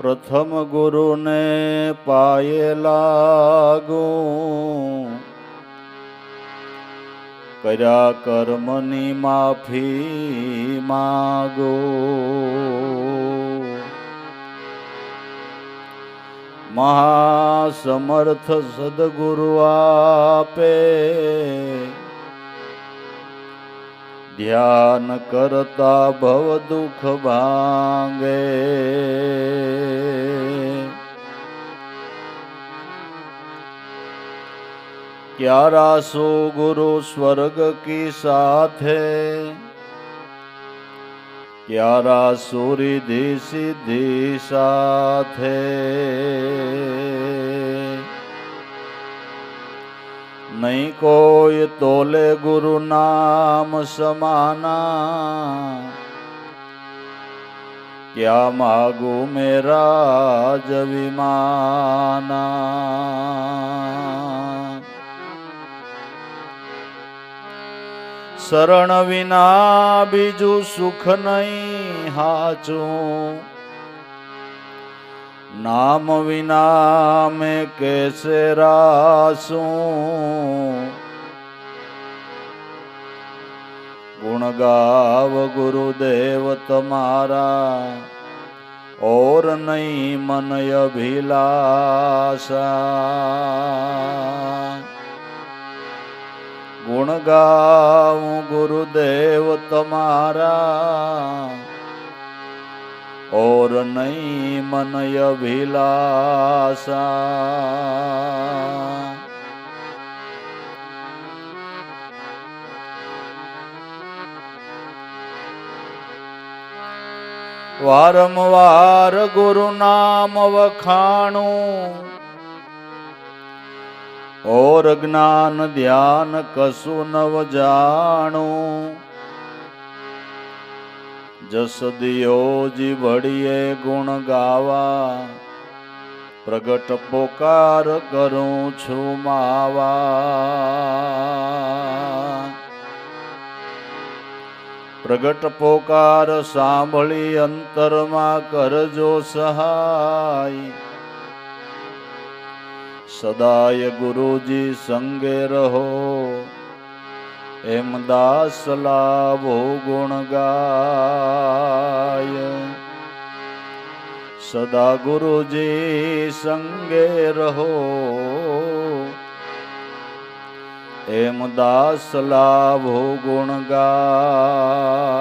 પ્રથમ ગુરુને પાયે લાગો. કર્યા કર્મની માફી માગો. મહાસમર્થ સદગુરુ આપે. ધ્યાન કરતા ભવ દુઃખ ભાંગે ક્યારા સો ગુરુ સ્વર્ગ કી સાથે ક્યારા સુરિધિ સિદ્ધિ સાથે નહીં કોઈ તોલે ગુરુ નામ સમાના. ક્યાં માગુ મેરા જવિમાના વિમાના? શરણ વિના બીજું સુખ નહીં હાચું. નામ વિના મેં કેસે રાસું? ગુણ ગાવ ગુરુદેવ તમારા, ઓર નહીં મન અભિલાષા. ગુણ ગાઉં ગુરુદેવ તમારા ઓર नहीं मन अभिलाषा। વારંવાર ગુરુ નામ વખાણું ઓર જ્ઞાન ધ્યાન કશું નવ જાણું જસ દિયોજી ભળીએ ગુણ ગાવા. પ્રગટ પોકાર કરું છું માવા. પ્રગટ પોકાર સાંભળી અંતરમાં કરજો સહાય. સદાય ગુરુજી સંગે રહો. એમ દાસ લાભો ગુણ ગાય. સદા ગુરુજી સંગે રહો. એમ દાસ લાભો ગુણ ગાય.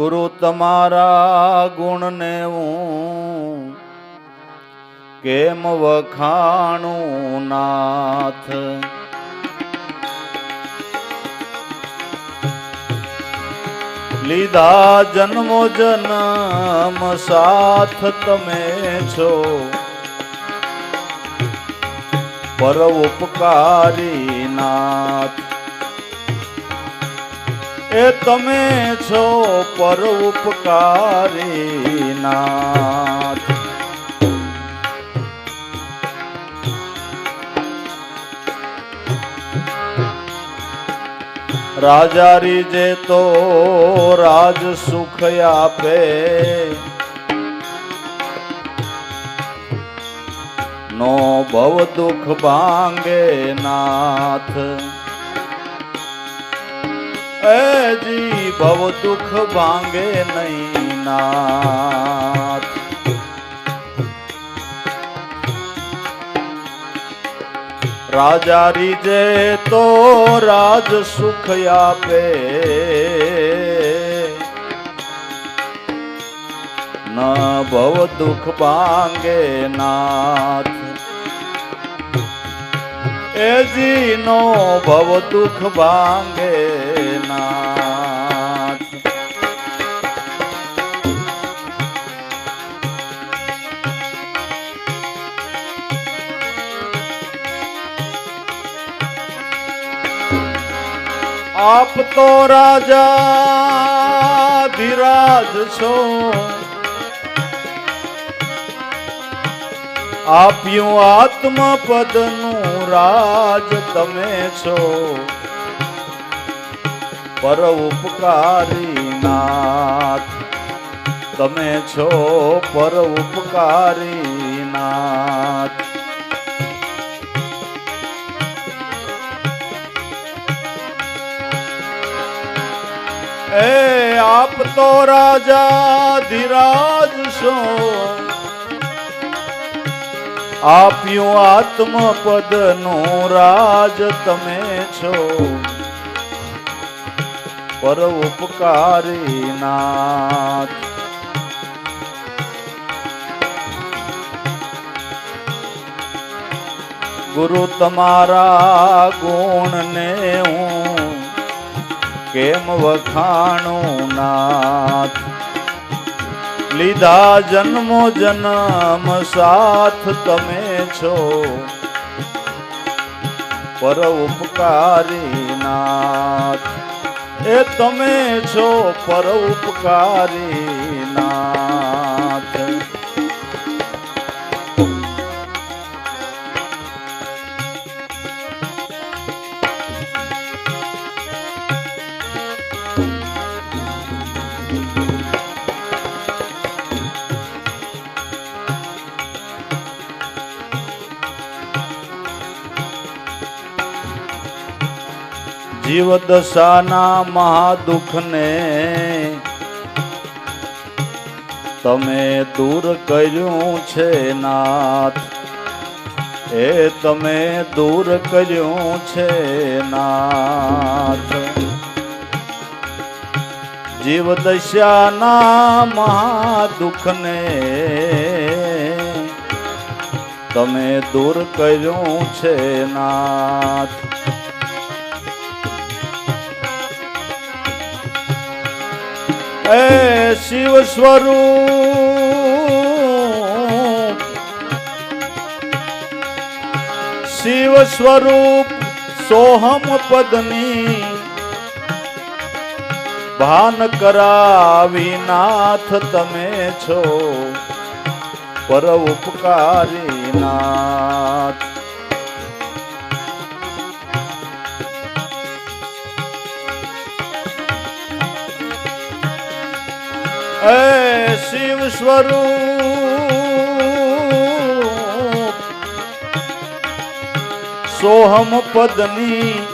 ગુરુ તમારા ગુણને હું કેમ વખાણું નાથ? લીધા જન્મો જન્મ સાથ તમે છો. પર ઉપકારી નાથ. એ તમે છો પર ઉપકારી નાથ રાજારી તો રાજ સુખ આપે. નો ભવ દુઃખ ભાંગે નાથ. એજી ભવ દુઃખ ભાંગે નહીં નાથ રાજારી જે તો રાજ સુખ આપે ન ભવ દુઃખ ભાંગે નાથ એજી નો ભવ દુઃખ ભાંગે નાથ આપ તો રાજા ધીરાજ છો. આપ્યું આત્મ પદનું રાજ તમે છો. પર ઉપકારી નાથ. તમે છો પર ઉપકારી નાથ. એ આપ તો રાજા ધીરાજ છો. આપ્યું આત્મ પદનું રાજ તમે છો. પર ઉપકારી નાથ. ગુરુ તમારા ગુણને હું કેમ વખાણું નાથ? લીધા જન્મો જન્મ સાથ તમે છો. પર ઉપકારી નાથ. એ તમે છો પર જીવ દશાના મહાદુખને તમે દૂર કર્યું છે નાથ. એ તમે દૂર કર્યું છે નાથ. જીવ દશાના મહાદુખને તમે દૂર કર્યું છે નાથ. એ શિવ સ્વરૂપ. શિવ સ્વરૂપ સોહમ પદની ભાન કરાવી નાથ તમે છો. પર ઉપકારી નાથ. એ શિવ સ્વરૂપ. સોહમ પદની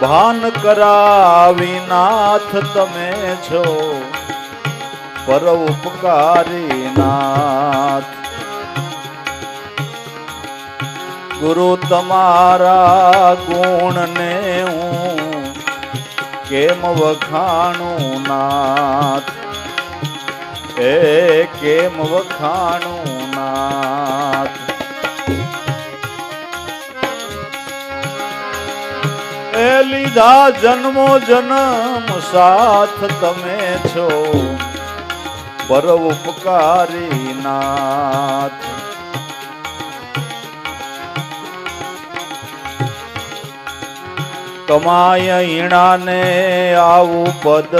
ભાન કરાવી નાથ તમે છો. પર ઉપકારી નાથ. ગુરુ તમારા ગુણને હું કેમ વખાણું નાથ? એ કેમ વખાણું નાથ. એ લીધા જન્મો જન્મ સાથ તમે છો. પર ઉપકારી નાથ. કમાય ઈણાને આવું પદ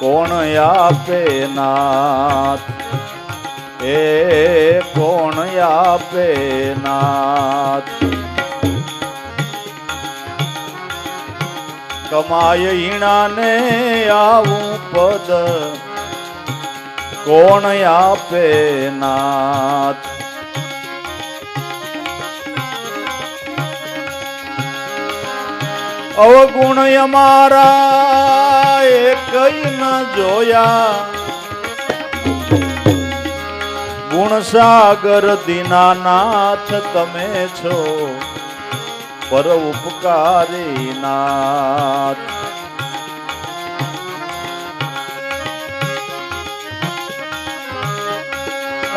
કોણ આપે નાથ? એ કોણ આપે નાથ? કમાય ઈણાને આવું પદ કોણ આપે નાથ? અવગુણ અમારા એ કઈ ન જોયા. ગુણસાગર દીનાનાથ તમે છો, પર ઉપકારી નાથ.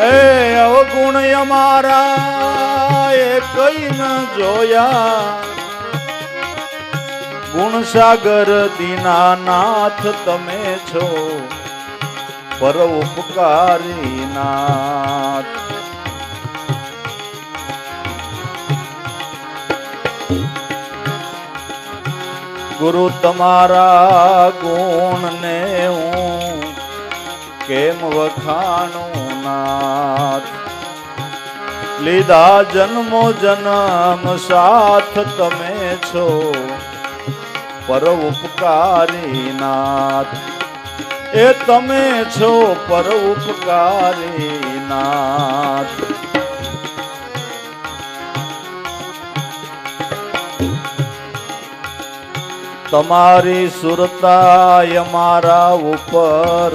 એ અવગુણ અમારા એ કઈ ન જોયા. ગુણસાગર દીનાનાથ તમે છો. પર ઉપકારી નાથ. ગુરુ તમારા ગુણને હું કેમ વખાણું નાથ? લીધા જન્મો જન્મ સાથ તમે છો. પર ઉપકારી નાથ એ તમે છો પર ઉપકારી નાથ તમારી સુરતાય મારા ઉપર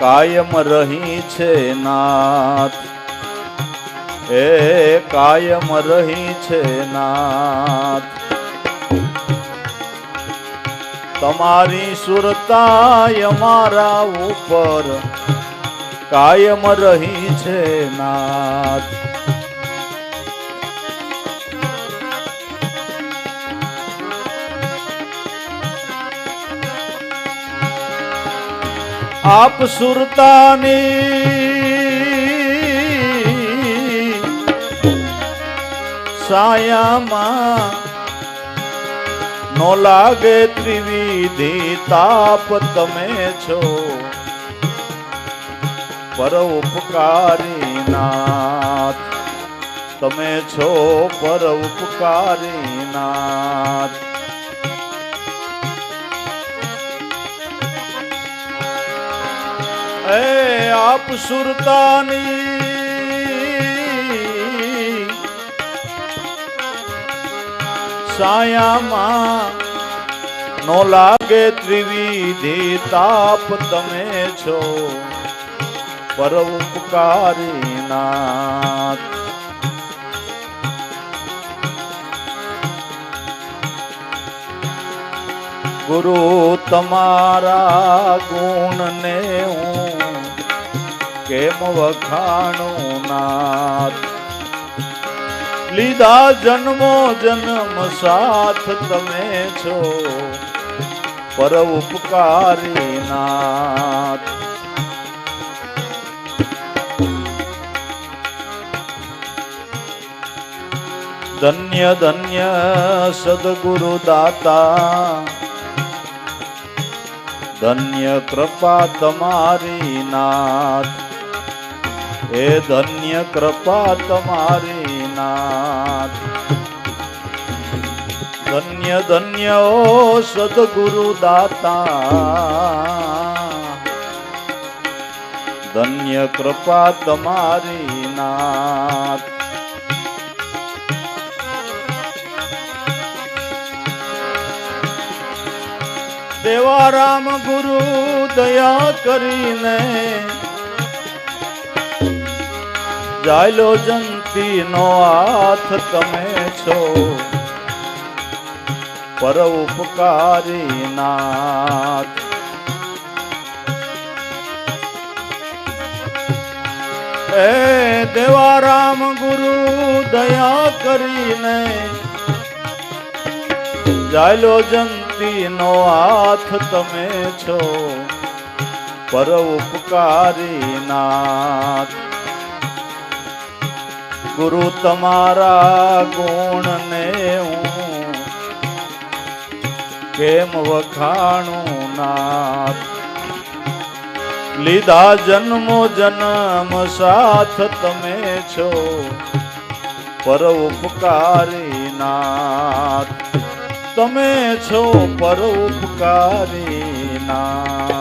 કાયમ રહી છે નાથ. એ કાયમ રહી છે નાથ. તમારી સુરતાય મારા ઉપર કાયમ રહી છે નાથ. આપ સુરતાની સાયામાં નો લાગે ત્રિવિધિ તાપ તમે છો. પર ઉપકારી નાથ, તમે છો પર ઉપકારી નાથ. એ આપ સુરતાની સાયામાં નો લાગે ત્રિવિધિ તાપ તમે છો. પર ઉપકારી નાથ ગુરુ તમારા ગુણને હું કેમ વખાણું નાથ? લીધા જન્મો જન્મ સાથ તમે છો. પર ઉપકારી નાથ. ધન્ય ધન્ય સદગુરુ દાતા. ધન્ય કૃપા તમારી નાથ. એ ધન્ય કૃપા તમારી નાથ ધન્ય ધન્ય ઓ સદગુરુ દાતા. ધન્ય કૃપા તમારી નાથ. દેવારામ ગુરુ, દયા કરીને. જાયલો જંતી નો હાથ તમે છો. પર ઉપકારી નાથ. એ દેવારામ ગુરુ, દયા કરીને જાયલો જંતી નો હાથ તમે છો. પર ઉપકારી નાથ. ગુરુ તમારા ગુણ ને હું કેમ વખાણું નાથ? લીધા જન્મો જન્મ સાથ તમે છો, પર ઉપકારી નાથ. તમે છો, પર ઉપકારી નાથ.